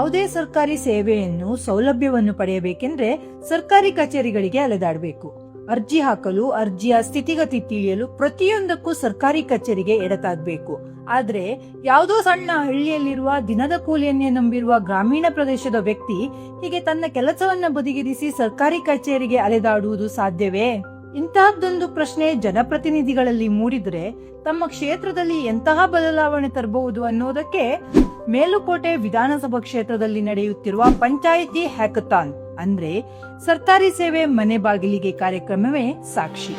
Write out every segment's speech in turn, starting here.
ಯಾವುದೇ ಸರ್ಕಾರಿ ಸೇವೆಯನ್ನು ಸೌಲಭ್ಯವನ್ನು ಪಡೆಯಬೇಕೆಂದ್ರೆ ಸರ್ಕಾರಿ ಕಚೇರಿಗಳಿಗೆ ಅಲೆದಾಡಬೇಕು. ಅರ್ಜಿ ಹಾಕಲು, ಅರ್ಜಿಯ ಸ್ಥಿತಿಗತಿ ತಿಳಿಯಲು ಪ್ರತಿಯೊಂದಕ್ಕೂ ಸರ್ಕಾರಿ ಕಚೇರಿಗೆ ಎಡತಾಗಬೇಕು. ಆದ್ರೆ ಯಾವುದೋ ಸಣ್ಣ ಹಳ್ಳಿಯಲ್ಲಿರುವ ದಿನದ ಕೂಲಿಯನ್ನೇ ನಂಬಿರುವ ಗ್ರಾಮೀಣ ಪ್ರದೇಶದ ವ್ಯಕ್ತಿ ಹೀಗೆ ತನ್ನ ಕೆಲಸವನ್ನ ಬದಿಗಿರಿಸಿ ಸರ್ಕಾರಿ ಕಚೇರಿಗೆ ಅಲೆದಾಡುವುದು ಸಾಧ್ಯವೇ? ಇಂತಹದ್ದೊಂದು ಪ್ರಶ್ನೆ ಜನಪ್ರತಿನಿಧಿಗಳಲ್ಲಿ ಮೂಡಿದ್ರೆ ತಮ್ಮ ಕ್ಷೇತ್ರದಲ್ಲಿ ಎಂತಹ ಬದಲಾವಣೆ ತರಬಹುದು ಅನ್ನೋದಕ್ಕೆ ಮೇಲುಕೋಟೆ ವಿಧಾನಸಭಾ ಕ್ಷೇತ್ರದಲ್ಲಿ ನಡೆಯುತ್ತಿರುವ ಪಂಚಾಯಿತಿ ಹ್ಯಾಕಥಾನ್, ಅಂದ್ರೆ ಸರ್ಕಾರಿ ಸೇವೆ ಮನೆ ಬಾಗಿಲಿಗೆ ಕಾರ್ಯಕ್ರಮವೇ ಸಾಕ್ಷಿ.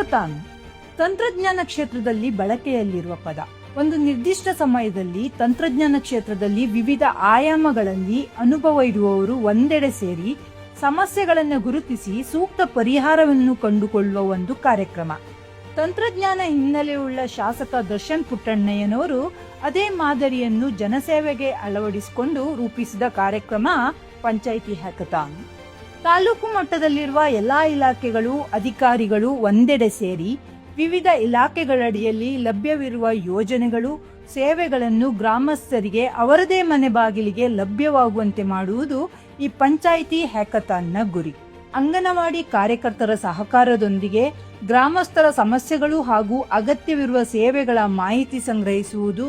ಹ್ಯಾಕಥಾನ್ ತಂತ್ರಜ್ಞಾನ ಕ್ಷೇತ್ರದಲ್ಲಿ ಬಳಕೆಯಲ್ಲಿರುವ ಪದ. ಒಂದು ನಿರ್ದಿಷ್ಟ ಸಮಯದಲ್ಲಿ ತಂತ್ರಜ್ಞಾನ ಕ್ಷೇತ್ರದಲ್ಲಿ ವಿವಿಧ ಆಯಾಮಗಳಲ್ಲಿ ಅನುಭವ ಇರುವವರು ಒಂದೆಡೆ ಸೇರಿ ಸಮಸ್ಯೆಗಳನ್ನು ಗುರುತಿಸಿ ಸೂಕ್ತ ಪರಿಹಾರವನ್ನು ಕಂಡುಕೊಳ್ಳುವ ಒಂದು ಕಾರ್ಯಕ್ರಮ. ತಂತ್ರಜ್ಞಾನ ಹಿನ್ನೆಲೆಯುಳ್ಳ ಶಾಸಕ ದರ್ಶನ್ ಪುಟ್ಟಣ್ಣಯ್ಯನವರು ಅದೇ ಮಾದರಿಯನ್ನು ಜನಸೇವೆಗೆ ಅಳವಡಿಸಿಕೊಂಡು ರೂಪಿಸಿದ ಕಾರ್ಯಕ್ರಮ ಪಂಚಾಯಿತಿ ಹ್ಯಾಕಥಾನ್. ತಾಲೂಕು ಮಟ್ಟದಲ್ಲಿರುವ ಎಲ್ಲಾ ಇಲಾಖೆಗಳು, ಅಧಿಕಾರಿಗಳು ಒಂದೆಡೆ ಸೇರಿ ವಿವಿಧ ಇಲಾಖೆಗಳಡಿಯಲ್ಲಿ ಲಭ್ಯವಿರುವ ಯೋಜನೆಗಳು, ಸೇವೆಗಳನ್ನು ಗ್ರಾಮಸ್ಥರಿಗೆ ಅವರದೇ ಮನೆ ಬಾಗಿಲಿಗೆ ಲಭ್ಯವಾಗುವಂತೆ ಮಾಡುವುದು ಈ ಪಂಚಾಯಿತಿ ಹ್ಯಾಕಥಾನ್ನ ಗುರಿ. ಅಂಗನವಾಡಿ ಕಾರ್ಯಕರ್ತರ ಸಹಕಾರದೊಂದಿಗೆ ಗ್ರಾಮಸ್ಥರ ಸಮಸ್ಯೆಗಳು ಹಾಗೂ ಅಗತ್ಯವಿರುವ ಸೇವೆಗಳ ಮಾಹಿತಿ ಸಂಗ್ರಹಿಸುವುದು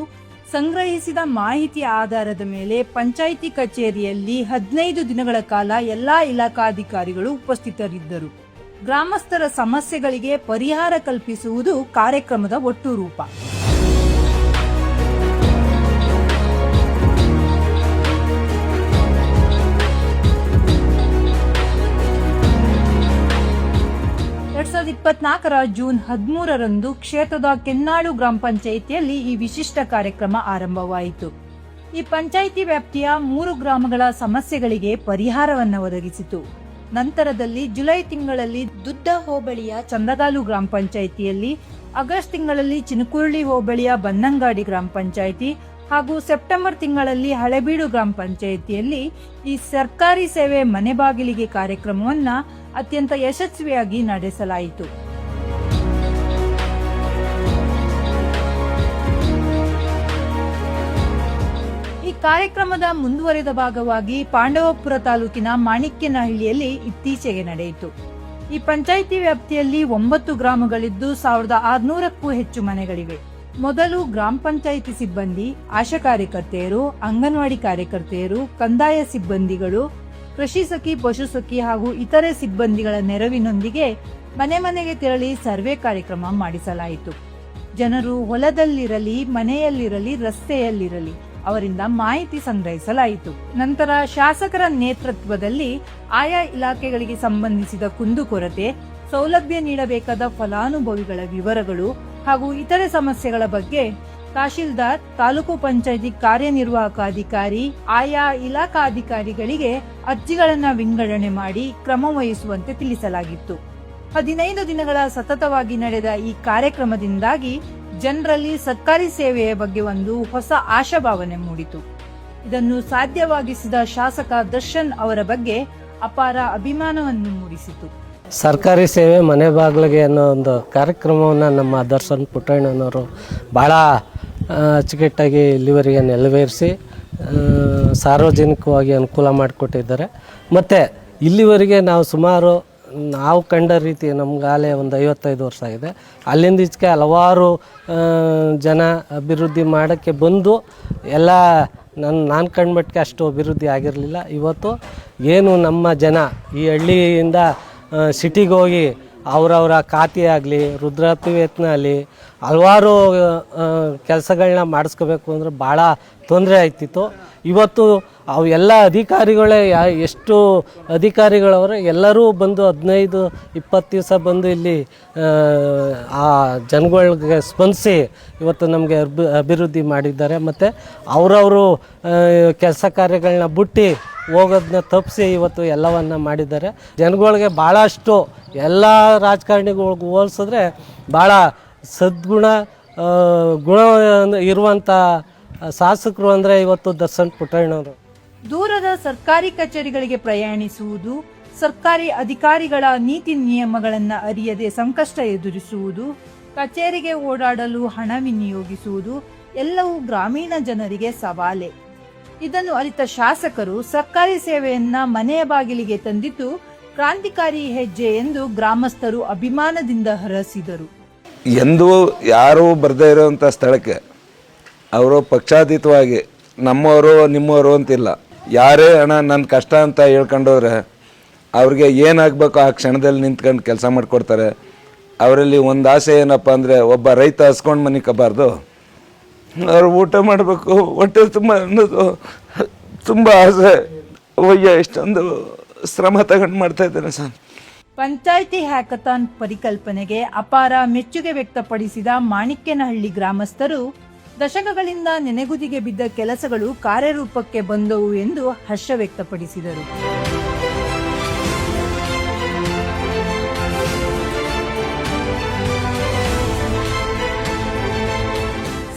ಸಂಗ್ರಹಿಸಿದ ಮಾಹಿತಿ ಆಧಾರದ ಮೇಲೆ ಪಂಚಾಯಿತಿ ಕಚೇರಿಯಲ್ಲಿ ಹದಿನೈದು ದಿನಗಳ ಕಾಲ ಎಲ್ಲಾ ಇಲಾಖಾಧಿಕಾರಿಗಳು ಉಪಸ್ಥಿತರಿದ್ದರು. ಗ್ರಾಮಸ್ಥರ ಸಮಸ್ಯೆಗಳಿಗೆ ಪರಿಹಾರ ಕಲ್ಪಿಸುವುದು ಕಾರ್ಯಕ್ರಮದ ಒಟ್ಟು ರೂಪ. ಸಾವಿರದ ಇಪ್ಪತ್ನಾಲ್ಕರ ಜೂನ್ ಹದಿಮೂರರಂದು ಕ್ಷೇತ್ರದ ಕೆನ್ನಾಳು ಗ್ರಾಮ ಪಂಚಾಯಿತಿಯಲ್ಲಿ ಈ ವಿಶಿಷ್ಟ ಕಾರ್ಯಕ್ರಮ ಆರಂಭವಾಯಿತು. ಈ ಪಂಚಾಯಿತಿ ವ್ಯಾಪ್ತಿಯ ಮೂರು ಗ್ರಾಮಗಳ ಸಮಸ್ಯೆಗಳಿಗೆ ಪರಿಹಾರವನ್ನು ಒದಗಿಸಿತು. ನಂತರದಲ್ಲಿ ಜುಲೈ ತಿಂಗಳಲ್ಲಿ ದುದ್ದ ಹೋಬಳಿಯ ಚಂದಗಾಲು ಗ್ರಾಮ ಪಂಚಾಯಿತಿಯಲ್ಲಿ, ಆಗಸ್ಟ್ ತಿಂಗಳಲ್ಲಿ ಚಿನಕುರುಳಿ ಹೋಬಳಿಯ ಬನ್ನಂಗಾಡಿ ಗ್ರಾಮ ಪಂಚಾಯಿತಿ ಹಾಗೂ ಸೆಪ್ಟೆಂಬರ್ ತಿಂಗಳಲ್ಲಿ ಹಳೆಬೀಡು ಗ್ರಾಮ ಪಂಚಾಯಿತಿಯಲ್ಲಿ ಈ ಸರ್ಕಾರಿ ಸೇವೆ ಮನೆ ಬಾಗಿಲಿಗೆ ಕಾರ್ಯಕ್ರಮವನ್ನ ಅತ್ಯಂತ ಯಶಸ್ವಿಯಾಗಿ ನಡೆಸಲಾಯಿತು. ಈ ಕಾರ್ಯಕ್ರಮದ ಮುಂದುವರೆದ ಭಾಗವಾಗಿ ಪಾಂಡವಪುರ ತಾಲೂಕಿನ ಮಾಣಿಕ್ಯನಹಳ್ಳಿಯಲ್ಲಿ ಇತ್ತೀಚೆಗೆ ನಡೆಯಿತು. ಈ ಪಂಚಾಯಿತಿ ವ್ಯಾಪ್ತಿಯಲ್ಲಿ ಒಂಬತ್ತು ಗ್ರಾಮಗಳಿದ್ದು ಸಾವಿರದ ಆರುನೂರಕ್ಕೂ ಹೆಚ್ಚು ಮನೆಗಳಿವೆ. ಮೊದಲು ಗ್ರಾಮ ಪಂಚಾಯಿತಿ ಸಿಬ್ಬಂದಿ, ಆಶಾ ಕಾರ್ಯಕರ್ತೆಯರು, ಅಂಗನವಾಡಿ ಕಾರ್ಯಕರ್ತೆಯರು, ಕಂದಾಯ ಸಿಬ್ಬಂದಿಗಳು ಕೃಷಿ ಸಖಿ, ಪಶು ಸಖಿ ಹಾಗೂ ಇತರೆ ಸಿಬ್ಬಂದಿಗಳ ನೆರವಿನೊಂದಿಗೆ ಮನೆ ಮನೆಗೆ ತೆರಳಿ ಸರ್ವೆ ಕಾರ್ಯಕ್ರಮ ಮಾಡಿಸಲಾಯಿತು. ಜನರು ಹೊಲದಲ್ಲಿರಲಿ, ಮನೆಯಲ್ಲಿರಲಿ, ರಸ್ತೆಯಲ್ಲಿರಲಿ ಅವರಿಂದ ಮಾಹಿತಿ ಸಂಗ್ರಹಿಸಲಾಯಿತು. ನಂತರ ಶಾಸಕರ ನೇತೃತ್ವದಲ್ಲಿ ಆಯಾ ಇಲಾಖೆಗಳಿಗೆ ಸಂಬಂಧಿಸಿದ ಕುಂದುಕೊರತೆ, ಸೌಲಭ್ಯ ನೀಡಬೇಕಾದ ಫಲಾನುಭವಿಗಳ ವಿವರಗಳು ಹಾಗೂ ಇತರೆ ಸಮಸ್ಯೆಗಳ ಬಗ್ಗೆ ತಹಶೀಲ್ದಾರ್, ತಾಲೂಕು ಪಂಚಾಯಿತಿ ಕಾರ್ಯನಿರ್ವಾಹಕ ಅಧಿಕಾರಿ ಆಯಾ ಇಲಾಖಾ ಅಧಿಕಾರಿಗಳಿಗೆ ಅರ್ಜಿಗಳನ್ನ ವಿಂಗಡಣೆ ಮಾಡಿ ಕ್ರಮ ವಹಿಸುವಂತೆ ತಿಳಿಸಲಾಗಿತ್ತು. ಹದಿನೈದು ದಿನಗಳ ಸತತವಾಗಿ ನಡೆದ ಈ ಕಾರ್ಯಕ್ರಮದಿಂದಾಗಿ ಜನರಲ್ಲಿ ಸರ್ಕಾರಿ ಸೇವೆಯ ಬಗ್ಗೆ ಒಂದು ಹೊಸ ಆಶಾಭಾವನೆ ಮೂಡಿತು. ಇದನ್ನು ಸಾಧ್ಯವಾಗಿಸಿದ ಶಾಸಕ ದರ್ಶನ್ ಅವರ ಬಗ್ಗೆ ಅಪಾರ ಅಭಿಮಾನವನ್ನು ಮೂಡಿಸಿತು. ಸರ್ಕಾರಿ ಸೇವೆ ಮನೆ ಬಾಗಿಲಿಗೆ ಅನ್ನೋ ಒಂದು ಕಾರ್ಯಕ್ರಮವನ್ನು ನಮ್ಮ ದರ್ಶನ್ ಪುಟ್ಟಣ್ಣನವರು ಭಾಳ ಅಚ್ಚುಕಟ್ಟಾಗಿ ಇಲ್ಲಿವರೆಗೆ ನೆರವೇರಿಸಿ ಆ, ಸಾರ್ವಜನಿಕವಾಗಿ ಅನುಕೂಲ ಮಾಡಿಕೊಟ್ಟಿದ್ದಾರೆ. ಮತ್ತು ಇಲ್ಲಿವರೆಗೆ ನಾವು ಸುಮಾರು ನಾವು ಕಂಡ ರೀತಿ ನಮ್ಗಾಲೇ ಒಂದು ಐವತ್ತೈದು ವರ್ಷ ಆಗಿದೆ. ಅಲ್ಲಿಂದ ಈಚೆಗೆ ಹಲವಾರು ಜನ ಅಭಿವೃದ್ಧಿ ಮಾಡೋಕ್ಕೆ ಬಂದು ಎಲ್ಲ ನನ್ನ ನಾನು ಕಂಡ್ಮಟ್ಟಿಗೆ ಅಷ್ಟು ಅಭಿವೃದ್ಧಿ ಆಗಿರಲಿಲ್ಲ. ಇವತ್ತು ಏನು ನಮ್ಮ ಜನ ಈ ಹಳ್ಳಿಯಿಂದ ಸಿಟಿಗೆ ಹೋಗಿ ಅವರವರ ಖಾತೆ ಆಗಲಿ ವೇತನ ಆಗಲಿ ಹಲವಾರು ಕೆಲಸಗಳನ್ನ ಮಾಡಿಸ್ಕೋಬೇಕು ಅಂದರೆ ಭಾಳ ತೊಂದರೆ ಆಯ್ತಿತ್ತು ಇವತ್ತು ಅವು ಎಲ್ಲ ಅಧಿಕಾರಿಗಳೇ ಎಷ್ಟು ಅಧಿಕಾರಿಗಳವರು ಎಲ್ಲರೂ ಬಂದು ಹದಿನೈದು ಇಪ್ಪತ್ತು ದಿವಸ ಬಂದು ಇಲ್ಲಿ ಆ, ಜನಗಳಿಗೆ ಸ್ಪಂದಿಸಿ ಇವತ್ತು ನಮಗೆ ಅಭಿ ಅಭಿವೃದ್ಧಿ ಮಾಡಿದ್ದಾರೆ. ಮತ್ತು ಅವರವರು ಕೆಲಸ ಕಾರ್ಯಗಳನ್ನ ಬಿಟ್ಟು ಹೋಗೋದನ್ನ ತಪ್ಪಿಸಿ ಇವತ್ತು ಎಲ್ಲವನ್ನ ಮಾಡಿದ್ದಾರೆ. ಜನಗಳಿಗೆ ಭಾಳಷ್ಟು ಎಲ್ಲ ರಾಜಕಾರಣಿಗಳಿಗೆ ಹೋಲಿಸಿದ್ರೆ ಭಾಳ ಸದ್ಗುಣ ಗುಣ ಇರುವಂಥ ಶಾಸಕರು ಅಂದರೆ ಇವತ್ತು ದರ್ಶನ್ ಪುಟ್ಟಣ್ಣವರು. ದೂರದ ಸರ್ಕಾರಿ ಕಚೇರಿಗಳಿಗೆ ಪ್ರಯಾಣಿಸುವುದು, ಸರ್ಕಾರಿ ಅಧಿಕಾರಿಗಳ ನೀತಿ ನಿಯಮಗಳನ್ನು ಅರಿಯದೆ ಸಂಕಷ್ಟ ಎದುರಿಸುವುದು, ಕಚೇರಿಗೆ ಓಡಾಡಲು ಹಣ ವಿನಿಯೋಗಿಸುವುದು, ಎಲ್ಲವೂ ಗ್ರಾಮೀಣ ಜನರಿಗೆ ಸವಾಲೆ. ಇದನ್ನು ಅರಿತ ಶಾಸಕರು ಸರ್ಕಾರಿ ಸೇವೆಯನ್ನ ಮನೆಯ ಬಾಗಿಲಿಗೆ ತಂದಿದ್ದು ಕ್ರಾಂತಿಕಾರಿ ಹೆಜ್ಜೆ ಎಂದು ಗ್ರಾಮಸ್ಥರು ಅಭಿಮಾನದಿಂದ ಹರಸಿದರು. ಎಂದು ಯಾರು ಬರದೇ ಇರೋವಂಥ ಸ್ಥಳಕ್ಕೆ ಅವರು ಪಕ್ಷಾತೀತವಾಗಿ ನಮ್ಮವರು ನಿಮ್ಮವರು ಅಂತಿಲ್ಲ. ಯಾರೇ ಹಣ ನನ್ನ ಕಷ್ಟ ಅಂತ ಹೇಳ್ಕೊಂಡೋದ್ರೆ ಅವ್ರಿಗೆ ಏನಾಗಬೇಕು ಆ ಕ್ಷಣದಲ್ಲಿ ನಿಂತ್ಕೊಂಡು ಕೆಲಸ ಮಾಡಿಕೊಡ್ತಾರೆ. ಅವರಲ್ಲಿ ಒಂದು ಆಸೆ ಏನಪ್ಪ ಅಂದರೆ ಒಬ್ಬ ರೈತ ಹಸ್ಕೊಂಡು ಮನೆ ಕಬಾರ್ದು ಅವ್ರು ಊಟ ಮಾಡಬೇಕು. ಹೊಟ್ಟೆ ತುಂಬ ಅನ್ನೋದು ತುಂಬ ಆಸೆ. ಅಯ್ಯ ಇಷ್ಟೊಂದು ಶ್ರಮ ತಗೊಂಡು ಮಾಡ್ತಾ ಇದ್ದೇನೆ ಸರ್. ಪಂಚಾಯಿತಿ ಹ್ಯಾಕಥಾನ್ ಪರಿಕಲ್ಪನೆಗೆ ಅಪಾರ ಮೆಚ್ಚುಗೆ ವ್ಯಕ್ತಪಡಿಸಿದ ಮಾಣಿಕ್ಯನಹಳ್ಳಿ ಗ್ರಾಮಸ್ಥರು, ದಶಕಗಳಿಂದ ನೆನೆಗುದಿಗೆ ಬಿದ್ದ ಕೆಲಸಗಳು ಕಾರ್ಯರೂಪಕ್ಕೆ ಬಂದವು ಎಂದು ಹರ್ಷ ವ್ಯಕ್ತಪಡಿಸಿದರು.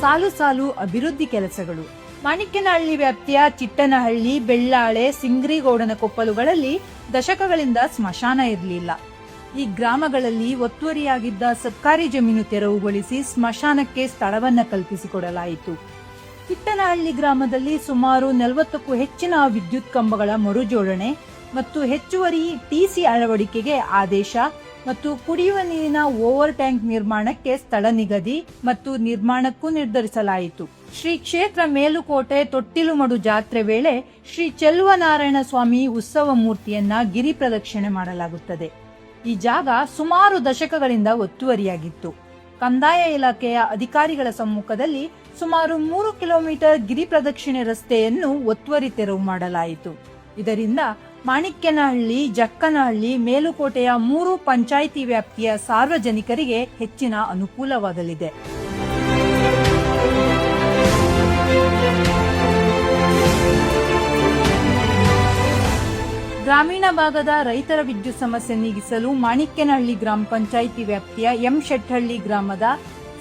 ಸಾಲು ಸಾಲು ಅಭಿವೃದ್ಧಿ ಕೆಲಸಗಳು. ಮಾಣಿಕ್ಯನಹಳ್ಳಿ ವ್ಯಾಪ್ತಿಯ ಚಿಟ್ಟನಹಳ್ಳಿ, ಬೆಳ್ಳಾಳೆ, ಸಿಂಗ್ರಿಗೌಡನ ಕೊಪ್ಪಲುಗಳಲ್ಲಿ ದಶಕಗಳಿಂದ ಸ್ಮಶಾನ ಇರಲಿಲ್ಲ. ಈ ಗ್ರಾಮಗಳಲ್ಲಿ ಒತ್ತುವರಿಯಾಗಿದ್ದ ಸರ್ಕಾರಿ ಜಮೀನು ತೆರವುಗೊಳಿಸಿ ಸ್ಮಶಾನಕ್ಕೆ ಸ್ಥಳವನ್ನ ಕಲ್ಪಿಸಿಕೊಡಲಾಯಿತು. ಚಿಟ್ಟನಹಳ್ಳಿ ಗ್ರಾಮದಲ್ಲಿ ಸುಮಾರು ನಲವತ್ತಕ್ಕೂ ಹೆಚ್ಚಿನ ವಿದ್ಯುತ್ ಕಂಬಗಳ ಮರುಜೋಡಣೆ ಮತ್ತು ಹೆಚ್ಚುವರಿ ಟಿಸಿ ಅಳವಡಿಕೆಗೆ ಆದೇಶ ಮತ್ತು ಕುಡಿಯುವ ನೀರಿನ ಓವರ್ ಟ್ಯಾಂಕ್ ನಿರ್ಮಾಣಕ್ಕೆ ಸ್ಥಳ ನಿಗದಿ ಮತ್ತು ನಿರ್ಮಾಣಕ್ಕೂ ನಿರ್ಧರಿಸಲಾಯಿತು. ಶ್ರೀ ಕ್ಷೇತ್ರ ಮೇಲುಕೋಟೆ ತೊಟ್ಟಿಲುಮಡು ಜಾತ್ರೆ ವೇಳೆ ಶ್ರೀ ಚೆಲುವನಾರಾಯಣ ಸ್ವಾಮಿ ಉತ್ಸವ ಮೂರ್ತಿಯನ್ನ ಗಿರಿ ಪ್ರದಕ್ಷಿಣೆ ಮಾಡಲಾಗುತ್ತದೆ. ಈ ಜಾಗ ಸುಮಾರು ದಶಕಗಳಿಂದ ಒತ್ತುವರಿಯಾಗಿತ್ತು. ಕಂದಾಯ ಇಲಾಖೆಯ ಅಧಿಕಾರಿಗಳ ಸಮ್ಮುಖದಲ್ಲಿ ಸುಮಾರು ಮೂರು ಕಿಲೋಮೀಟರ್ ಗಿರಿ ಪ್ರದಕ್ಷಿಣೆ ರಸ್ತೆಯನ್ನು ಒತ್ತುವರಿ ತೆರವು ಮಾಡಲಾಯಿತು. ಇದರಿಂದ ಮಾಣಿಕ್ಯನಹಳ್ಳಿ, ಜಕ್ಕನಹಳ್ಳಿ, ಮೇಲುಕೋಟೆಯ ಮೂರು ಪಂಚಾಯಿತಿ ವ್ಯಾಪ್ತಿಯ ಸಾರ್ವಜನಿಕರಿಗೆ ಹೆಚ್ಚಿನ ಅನುಕೂಲವಾಗಲಿದೆ. ಗ್ರಾಮೀಣ ಭಾಗದ ರೈತರ ವಿದ್ಯುತ್ ಸಮಸ್ಯೆ ನೀಗಿಸಲು ಮಾಣಿಕ್ಯನಹಳ್ಳಿ ಗ್ರಾಮ ಪಂಚಾಯಿತಿ ವ್ಯಾಪ್ತಿಯ ಎಂ ಶೆಟ್ಟಹಳ್ಳಿ ಗ್ರಾಮದ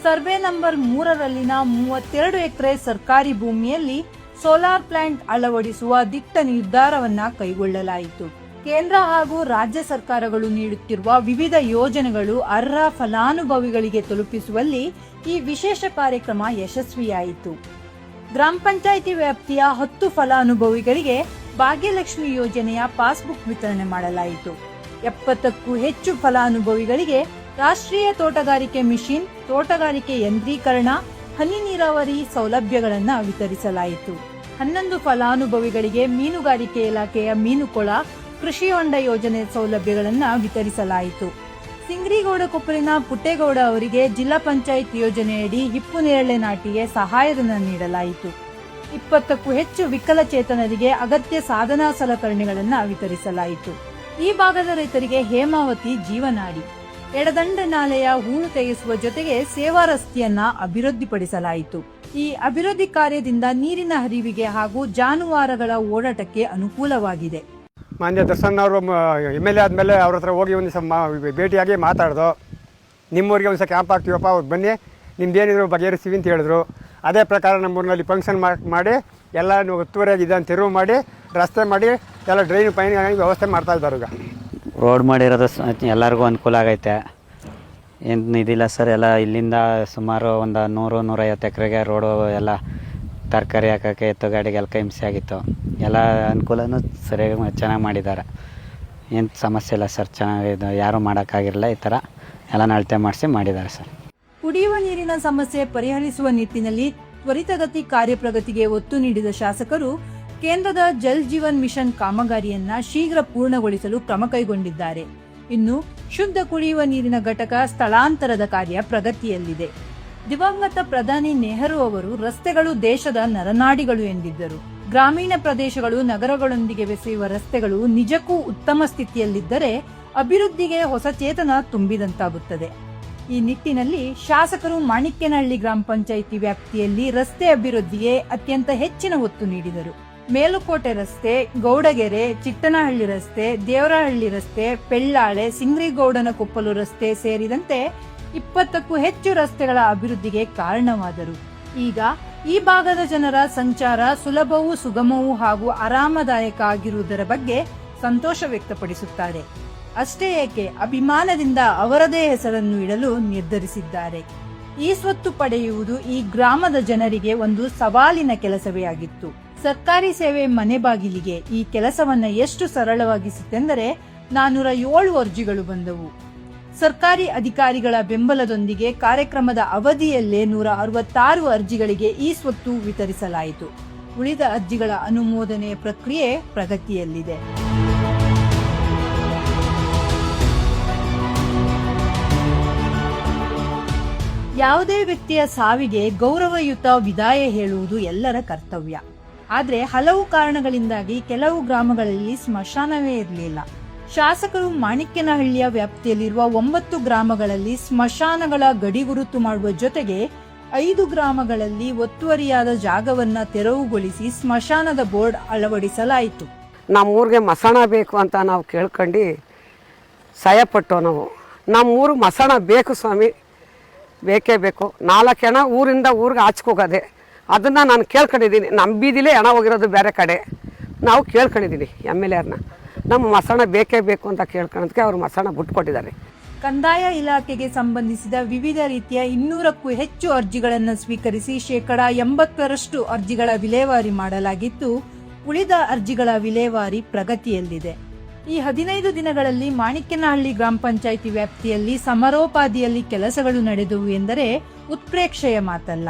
ಸರ್ವೆ ನಂಬರ್ ಮೂರರಲ್ಲಿನ ಮೂವತ್ತೆರಡು ಎಕರೆ ಸರ್ಕಾರಿ ಭೂಮಿಯಲ್ಲಿ ಸೋಲಾರ್ ಪ್ಲಾಂಟ್ ಅಳವಡಿಸುವ ದಿಟ್ಟ ನಿರ್ಧಾರವನ್ನ ಕೈಗೊಳ್ಳಲಾಯಿತು. ಕೇಂದ್ರ ಹಾಗೂ ರಾಜ್ಯ ಸರ್ಕಾರಗಳು ನೀಡುತ್ತಿರುವ ವಿವಿಧ ಯೋಜನೆಗಳು ಅರ್ಹ ಫಲಾನುಭವಿಗಳಿಗೆ ತಲುಪಿಸುವಲ್ಲಿ ಈ ವಿಶೇಷ ಕಾರ್ಯಕ್ರಮ ಯಶಸ್ವಿಯಾಯಿತು. ಗ್ರಾಮ ಪಂಚಾಯಿತಿ ವ್ಯಾಪ್ತಿಯ ಹತ್ತು ಫಲಾನುಭವಿಗಳಿಗೆ ಭಾಗ್ಯಲಕ್ಷ್ಮಿ ಯೋಜನೆಯ ಪಾಸ್ಬುಕ್ ವಿತರಣೆ ಮಾಡಲಾಯಿತು. ಎಪ್ಪತ್ತಕ್ಕೂ ಹೆಚ್ಚು ಫಲಾನುಭವಿಗಳಿಗೆ ರಾಷ್ಟ್ರೀಯ ತೋಟಗಾರಿಕೆ ಮಿಷಿನ್, ತೋಟಗಾರಿಕೆ ಯಂತ್ರೀಕರಣ, ಹನಿ ನೀರಾವರಿ ಸೌಲಭ್ಯಗಳನ್ನು ವಿತರಿಸಲಾಯಿತು. ಹನ್ನೊಂದು ಫಲಾನುಭವಿಗಳಿಗೆ ಮೀನುಗಾರಿಕೆ ಇಲಾಖೆಯ ಮೀನುಕೊಳ, ಕೃಷಿ ಹೊಂಡ ಯೋಜನೆ ಸೌಲಭ್ಯಗಳನ್ನು ವಿತರಿಸಲಾಯಿತು. ಸಿಂಗ್ರಿಗೌಡ ಕೊಪ್ಪಲಿನ ಪುಟ್ಟೇಗೌಡ ಅವರಿಗೆ ಜಿಲ್ಲಾ ಪಂಚಾಯತ್ ಯೋಜನೆಯಡಿ ಹಿಪ್ಪು ನೇರಳೆ ನಾಟಿಗೆ ಸಹಾಯಧನ ನೀಡಲಾಯಿತು. ಇಪ್ಪತ್ತಕ್ಕೂ ಹೆಚ್ಚು ವಿಕಲಚೇತನರಿಗೆ ಅಗತ್ಯ ಸಾಧನಾ ಸಲಕರಣೆಗಳನ್ನು ವಿತರಿಸಲಾಯಿತು. ಈ ಭಾಗದ ರೈತರಿಗೆ ಹೇಮಾವತಿ ಜೀವನಾಡಿ. ಎಡದಂಡ ನಾಲೆಯ ಹೂಳು ತೆಗೆಸುವ ಜೊತೆಗೆ ಸೇವಾ ರಸ್ತೆಯನ್ನ ಅಭಿವೃದ್ಧಿಪಡಿಸಲಾಯಿತು. ಈ ಅಭಿವೃದ್ಧಿ ಕಾರ್ಯದಿಂದ ನೀರಿನ ಹರಿವಿಗೆ ಹಾಗೂ ಜಾನುವಾರುಗಳ ಓಡಾಟಕ್ಕೆ ಅನುಕೂಲವಾಗಿದೆ. ಮಾನ್ಯ ದರ್ಶನ್ ಅವರು ಎಂ ಎಲ್ ಎ ಆದಮೇಲೆ ಅವ್ರ ಹತ್ರ ಹೋಗಿ ಒಂದು ದಿವಸ ಭೇಟಿಯಾಗಿ ಮಾತಾಡ್ದು. ನಿಮ್ಮೂರಿಗೆ ಒಂದು ಸಹ ಕ್ಯಾಂಪ್ ಹಾಕ್ತೀವಪ್ಪ ಅವ್ರು ಬನ್ನಿ. ನಿಮ್ದೇನಿದ್ರು ಬಗೆಹರಿಸ್ತೀವಿ ಅಂತ ಹೇಳಿದ್ರು. ಅದೇ ಪ್ರಕಾರ ನಮ್ಮೂರಿನಲ್ಲಿ ಫಂಕ್ಷನ್ ಮಾಡಿ ಎಲ್ಲ ಒತ್ತುವರಿಯಾಗಿ ಇದನ್ನು ತೆರವು ಮಾಡಿ ರಸ್ತೆ ಮಾಡಿ ಎಲ್ಲ ಡ್ರೈನ್ ಪೈನ್ ವ್ಯವಸ್ಥೆ ಮಾಡ್ತಾ ಇದ್ದಾರೆ ಈಗ. ರೋಡ್ ಮಾಡಿರೋದು ಎಲ್ಲರಿಗೂ ಅನುಕೂಲ ಆಗೈತೆ. ಏನು ಇದಿಲ್ಲ ಸರ್, ಎಲ್ಲ ಇಲ್ಲಿಂದ ಸುಮಾರು ಒಂದು ನೂರು, ನೂರೈವತ್ತು ಎಕರೆಗೆ ರೋಡು ಎಲ್ಲ ತರಕಾರಿ ಹಾಕೋಕ್ಕೆ ಎತ್ತು ಗಾಡಿಗೆಲ್ಲ ಹಿಂಸೆ ಆಗಿತ್ತು. ಎಲ್ಲ ಅನುಕೂಲನೂ ಸರಿಯಾಗಿ ಚೆನ್ನಾಗಿ ಮಾಡಿದ್ದಾರೆ. ಏನು ಸಮಸ್ಯೆ ಇಲ್ಲ ಸರ್ ಚೆನ್ನಾಗಿದೆ ಯಾರೂ ಮಾಡೋಕ್ಕಾಗಿರಲ್ಲ ಈ ಥರ ಎಲ್ಲ ನಳತೆ ಮಾಡಿಸಿ ಮಾಡಿದ್ದಾರೆ ಸರ್. ಕುಡಿಯುವ ನೀರಿನ ಸಮಸ್ಯೆ ಪರಿಹರಿಸುವ ನಿಟ್ಟಿನಲ್ಲಿ ತ್ವರಿತಗತಿ ಕಾರ್ಯಪ್ರಗತಿಗೆ ಒತ್ತು ನೀಡಿದ ಶಾಸಕರು, ಕೇಂದ್ರದ ಜಲ್ ಜೀವನ್ ಮಿಷನ್ ಕಾಮಗಾರಿಯನ್ನ ಶೀಘ್ರ ಪೂರ್ಣಗೊಳಿಸಲು ಕ್ರಮ ಕೈಗೊಂಡಿದ್ದಾರೆ. ಇನ್ನು ಶುದ್ಧ ಕುಡಿಯುವ ನೀರಿನ ಘಟಕ ಸ್ಥಳಾಂತರದ ಕಾರ್ಯ ಪ್ರಗತಿಯಲ್ಲಿದೆ. ದಿವಂಗತ ಪ್ರಧಾನಿ ನೆಹರು ಅವರು ರಸ್ತೆಗಳು ದೇಶದ ನರನಾಡಿಗಳು ಎಂದಿದ್ದರು. ಗ್ರಾಮೀಣ ಪ್ರದೇಶಗಳು ನಗರಗಳೊಂದಿಗೆ ಬೆಸೆಯುವ ರಸ್ತೆಗಳು ನಿಜಕ್ಕೂ ಉತ್ತಮ ಸ್ಥಿತಿಯಲ್ಲಿದ್ದರೆ ಅಭಿವೃದ್ಧಿಗೆ ಹೊಸ ಚೇತನ ತುಂಬಿದಂತಾಗುತ್ತದೆ. ಈ ನಿಟ್ಟಿನಲ್ಲಿ ಶಾಸಕರು ಮಾಣಿಕ್ಯನಹಳ್ಳಿ ಗ್ರಾಮ ಪಂಚಾಯಿತಿ ವ್ಯಾಪ್ತಿಯಲ್ಲಿ ರಸ್ತೆ ಅಭಿವೃದ್ಧಿಗೆ ಅತ್ಯಂತ ಹೆಚ್ಚಿನ ಒತ್ತು ನೀಡಿದರು. ಮೇಲುಕೋಟೆ ರಸ್ತೆ, ಗೌಡಗೆರೆ, ಚಿಟ್ಟನಹಳ್ಳಿ ರಸ್ತೆ, ದೇವರಹಳ್ಳಿ ರಸ್ತೆ, ಪೆಳ್ಳಾಳೆ, ಸಿಂಗ್ರಿಗೌಡನ ಕೊಪ್ಪಲು ರಸ್ತೆ ಸೇರಿದಂತೆ ಇಪ್ಪತ್ತಕ್ಕೂ ಹೆಚ್ಚು ರಸ್ತೆಗಳ ಅಭಿವೃದ್ಧಿಗೆ ಕಾರಣವಾದರು. ಈಗ ಈ ಭಾಗದ ಜನರ ಸಂಚಾರ ಸುಲಭವೂ ಸುಗಮವೂ ಹಾಗೂ ಆರಾಮದಾಯಕ ಆಗಿರುವುದರ ಬಗ್ಗೆ ಸಂತೋಷ ವ್ಯಕ್ತಪಡಿಸುತ್ತಾರೆ. ಅಷ್ಟೇ ಏಕೆ ಅಭಿಮಾನದಿಂದ ಅವರದೇ ಹೆಸರನ್ನು ಇಡಲು ನಿರ್ಧರಿಸಿದ್ದಾರೆ. ಈ ಸ್ವತ್ತು ಪಡೆಯುವುದು ಈ ಗ್ರಾಮದ ಜನರಿಗೆ ಒಂದು ಸವಾಲಿನ ಕೆಲಸವೇ ಆಗಿತ್ತು. ಸರ್ಕಾರಿ ಸೇವೆ ಮನೆ ಬಾಗಿಲಿಗೆ ಈ ಕೆಲಸವನ್ನ ಎಷ್ಟು ಸರಳವಾಗಿಸಿತೆಂದರೆ ನಾನೂರ ಏಳು ಅರ್ಜಿಗಳು ಬಂದವು. ಸರ್ಕಾರಿ ಅಧಿಕಾರಿಗಳ ಬೆಂಬಲದೊಂದಿಗೆ ಕಾರ್ಯಕ್ರಮದ ಅವಧಿಯಲ್ಲೇ ನೂರ ಅರವತ್ತಾರು ಅರ್ಜಿಗಳಿಗೆ ಈ ಸ್ವತ್ತು ವಿತರಿಸಲಾಯಿತು. ಉಳಿದ ಅರ್ಜಿಗಳ ಅನುಮೋದನೆ ಪ್ರಕ್ರಿಯೆ ಪ್ರಗತಿಯಲ್ಲಿದೆ. ಯಾವುದೇ ವ್ಯಕ್ತಿಯ ಸಾವಿಗೆ ಗೌರವಯುತ ವಿದಾಯ ಹೇಳುವುದು ಎಲ್ಲರ ಕರ್ತವ್ಯ. ಆದರೆ ಹಲವು ಕಾರಣಗಳಿಂದಾಗಿ ಕೆಲವು ಗ್ರಾಮಗಳಲ್ಲಿ ಸ್ಮಶಾನವೇ ಇರಲಿಲ್ಲ. ಶಾಸಕರು ಮಾಣಿಕ್ಯನಹಳ್ಳಿಯ ವ್ಯಾಪ್ತಿಯಲ್ಲಿರುವ ಒಂಬತ್ತು ಗ್ರಾಮಗಳಲ್ಲಿ ಸ್ಮಶಾನಗಳ ಗಡಿ ಗುರುತು ಮಾಡುವ ಜೊತೆಗೆ ಐದು ಗ್ರಾಮಗಳಲ್ಲಿ ಒತ್ತುವರಿಯಾದ ಜಾಗವನ್ನ ತೆರವುಗೊಳಿಸಿ ಸ್ಮಶಾನದ ಬೋರ್ಡ್ ಅಳವಡಿಸಲಾಯಿತು. ನಮ್ಮೂರಿಗೆ ಮಸಣ ಬೇಕು ಅಂತ ನಾವು ಕೇಳ್ಕೊಂಡು ಸಹಾಯಪಟ್ಟು ನಾವು. ನಮ್ಮೂರು ಮಸಣ ಬೇಕು ಸ್ವಾಮಿ, ಬೇಕೇ ಬೇಕು. ನಾಲ್ಕು ಜನ ಊರಿಂದ ಊರಿಗೆ ಆಚ್ಕೋಗೋದೆ ಅದನ್ನು ನಾನು ಕೇಳ್ಕೊಂಡಿದ್ದೀನಿ. ನಮ್ಮ ಬೀದಿಲೇ ಹಣ ಹೋಗಿರೋದು ಬೇರೆ ಕಡೆ. ನಾವು ಕೇಳ್ಕೊಂಡಿದ್ದೀನಿ ಎಂ ಎಲ್ ಎರ್ನ ನಮ್ಮ ಮಸಣ ಬೇಕೇ ಬೇಕು ಅಂತ ಕೇಳ್ಕೊಳೋದಕ್ಕೆ ಅವರು ಮಸಣ ಬಿಟ್ಕೊಟ್ಟಿದ್ದಾರೆ ಕಂದಾಯ ಇಲಾಖೆಗೆ ಸಂಬಂಧಿಸಿದ ವಿವಿಧ ರೀತಿಯ ಇನ್ನೂರಕ್ಕೂ ಹೆಚ್ಚು ಅರ್ಜಿಗಳನ್ನು ಸ್ವೀಕರಿಸಿ ಶೇಕಡ ಎಂಬತ್ತರಷ್ಟು ಅರ್ಜಿಗಳ ವಿಲೇವಾರಿ ಮಾಡಲಾಗಿದ್ದು ಉಳಿದ ಅರ್ಜಿಗಳ ವಿಲೇವಾರಿ ಪ್ರಗತಿಯಲ್ಲಿದೆ. ಈ ಹದಿನೈದು ದಿನಗಳಲ್ಲಿ ಮಾಣಿಕ್ಯನಹಳ್ಳಿ ಗ್ರಾಮ ಪಂಚಾಯಿತಿ ವ್ಯಾಪ್ತಿಯಲ್ಲಿ ಸಮರೋಪಾದಿಯಲ್ಲಿ ಕೆಲಸಗಳು ನಡೆದವು ಎಂದರೆ ಉತ್ಪ್ರೇಕ್ಷೆಯ ಮಾತಲ್ಲ.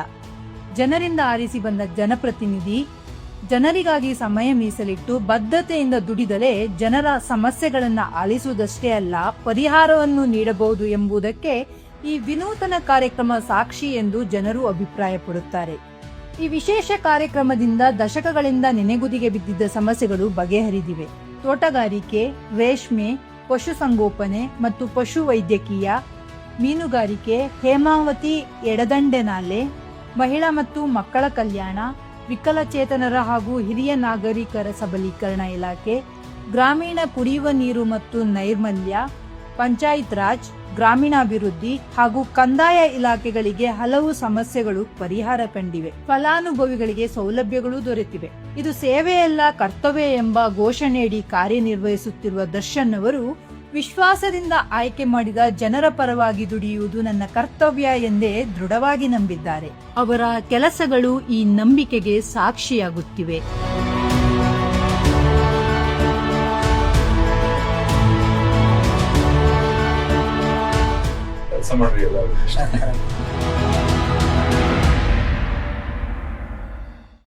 ಜನರಿಂದ ಆರಿಸಿ ಬಂದ ಜನಪ್ರತಿನಿಧಿ ಜನರಿಗಾಗಿ ಸಮಯ ಮೀಸಲಿಟ್ಟು ಬದ್ಧತೆಯಿಂದ ದುಡಿದರೆ ಜನರ ಸಮಸ್ಯೆಗಳನ್ನು ಆಲಿಸುವುದಷ್ಟೇ ಅಲ್ಲ ಪರಿಹಾರವನ್ನು ನೀಡಬಹುದು ಎಂಬುದಕ್ಕೆ ಈ ವಿನೂತನ ಕಾರ್ಯಕ್ರಮ ಸಾಕ್ಷಿ ಎಂದು ಜನರು ಅಭಿಪ್ರಾಯಪಡುತ್ತಾರೆ. ಈ ವಿಶೇಷ ಕಾರ್ಯಕ್ರಮದಿಂದ ದಶಕಗಳಿಂದ ನೆನೆಗುದಿಗೆ ಬಿದ್ದಿದ್ದ ಸಮಸ್ಯೆಗಳು ಬಗೆಹರಿದಿವೆ. ತೋಟಗಾರಿಕೆ, ರೇಷ್ಮೆ ಪಶುಸಂಗೋಪನೆ ಮತ್ತು ಪಶು ವೈದ್ಯಕೀಯ, ಮೀನುಗಾರಿಕೆ, ಹೇಮಾವತಿ ಎಡದಂಡೆ ನಾಲೆ ಮಹಿಳಾ ಮತ್ತು ಮಕ್ಕಳ ಕಲ್ಯಾಣ, ವಿಕಲಚೇತನರ ಹಾಗೂ ಹಿರಿಯ ನಾಗರಿಕರ ಸಬಲೀಕರಣ ಇಲಾಖೆ, ಗ್ರಾಮೀಣ ಕುಡಿಯುವ ನೀರು ಮತ್ತು ನೈರ್ಮಲ್ಯ, ಪಂಚಾಯತ್ ರಾಜ್, ಗ್ರಾಮೀಣಾಭಿವೃದ್ಧಿ ಹಾಗೂ ಕಂದಾಯ ಇಲಾಖೆಗಳಿಗೆ ಹಲವು ಸಮಸ್ಯೆಗಳು ಪರಿಹಾರ ಕಂಡಿವೆ. ಫಲಾನುಭವಿಗಳಿಗೆ ಸೌಲಭ್ಯಗಳು ದೊರೆತಿವೆ. ಇದು ಸೇವೆಯಲ್ಲ ಕರ್ತವ್ಯ ಎಂಬ ಘೋಷಣೆಯಡಿ ಕಾರ್ಯನಿರ್ವಹಿಸುತ್ತಿರುವ ದರ್ಶನ್ ಅವರು ವಿಶ್ವಾಸದಿಂದ ಆಯ್ಕೆ ಮಾಡಿದ ಜನರ ಪರವಾಗಿ ದುಡಿಯುವುದು ನನ್ನ ಕರ್ತವ್ಯ ಎಂದೇ ದೃಢವಾಗಿ ನಂಬಿದ್ದಾರೆ. ಅವರ ಕೆಲಸಗಳು ಈ ನಂಬಿಕೆಗೆ ಸಾಕ್ಷಿಯಾಗುತ್ತಿವೆ.